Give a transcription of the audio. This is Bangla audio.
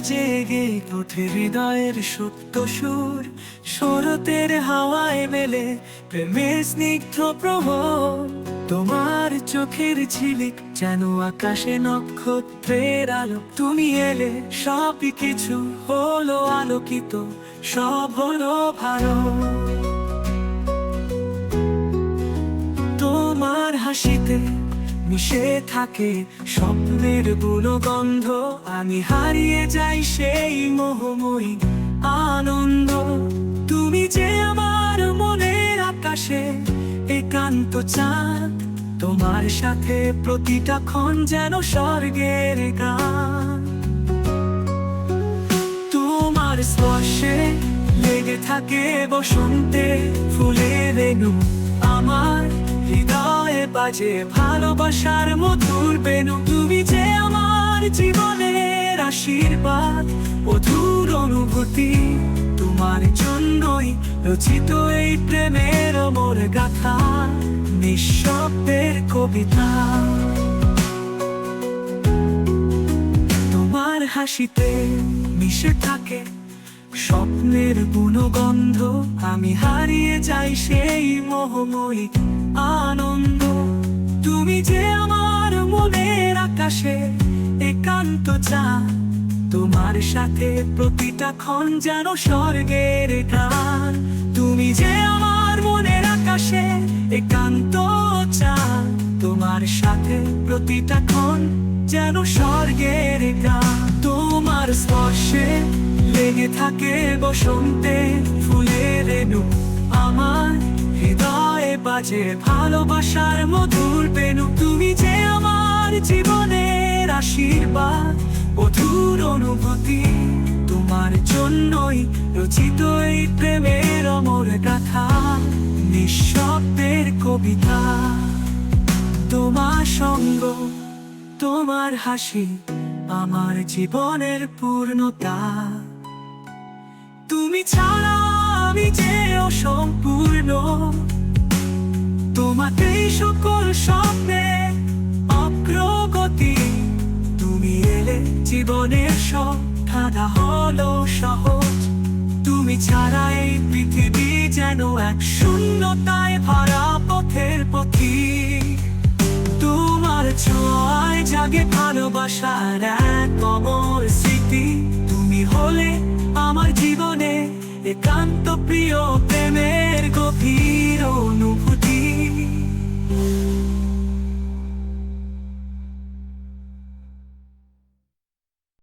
জেগে হৃদয়ের সুর। শরতের হাওয়ায় মেলে প্রেমের স্নিগ্ধ তোমার চোখের ঝিলিক যেন আকাশে নক্ষত্রের আলো। তুমি এলে সব কিছু হলো আলোকিত, সব হলো ভালো। তোমার হাসিতে মিশে থাকে স্বপ্নের গুণগন্ধ। আমি হারিয়ে যাই সেই মোহময়ী আনন্দ। তুমি যে আমার মনের আকাশে একান্ত চাঁদ, তোমার সাথে প্রতিটা ক্ষণ যেন স্বর্গের গান। তোমার স্পর্শে লেগে থাকে বসন্তে ফুলের রেণু। আমার হৃদয়ে বাজে ভালোবাসার মধুর বেনু তুমি যে আমার জীবনের আশীর্বাদ, মধুর অনুভূতি। তোমার জন্যই রচিত এই প্রেমের মোর গাথা, নিঃশব্দের কবিতা। তোমার হাসিতে মিশে থাকে স্বপ্নের গুণগন্ধ, আমি হারিয়ে যাই সেই মোহময়ী আনন্দ। তুমি যে আমার মনের আকাশে একান্ত চা তোমার সাথে প্রতিটা ক্ষণ যেন স্বর্গের গান তুমি যে আমার মনের আকাশে একান্ত চা তোমার সাথে প্রতিটা ক্ষণ যেন স্বর্গের গান তোমার স্পর্শে লেগে থাকে বসন্তে ফুলের রেণু। আমার হৃদয়ে বাজে ভালোবাসার মধুর বেনু তুমি যে আমার জীবনের আশীর্বাদ মধুর অনুভূতি। তোমার জন্যই রচিত এই প্রেমের অমর গাথা, নিঃশব্দের কবিতা। তোমার সঙ্গ, তোমার হাসি, আমার জীবনের পূর্ণতা। তুমি ছাড়া আমি যে অসম্পূর্ণ। তোমাকেই সকল স্বপ্নে অগ্রগতি। তুমি এলে জীবনের সব ধাঁধা হলো সহজ। তুমি ছাড়া এই পৃথিবী যেন এক শূন্যতায় ভরা পথের পথিক। তোমার ছোঁয়ায় জাগে ভালোবাসার এক অমর একান্ত প্রিয় প্রেমের গভীর অনুভূতি।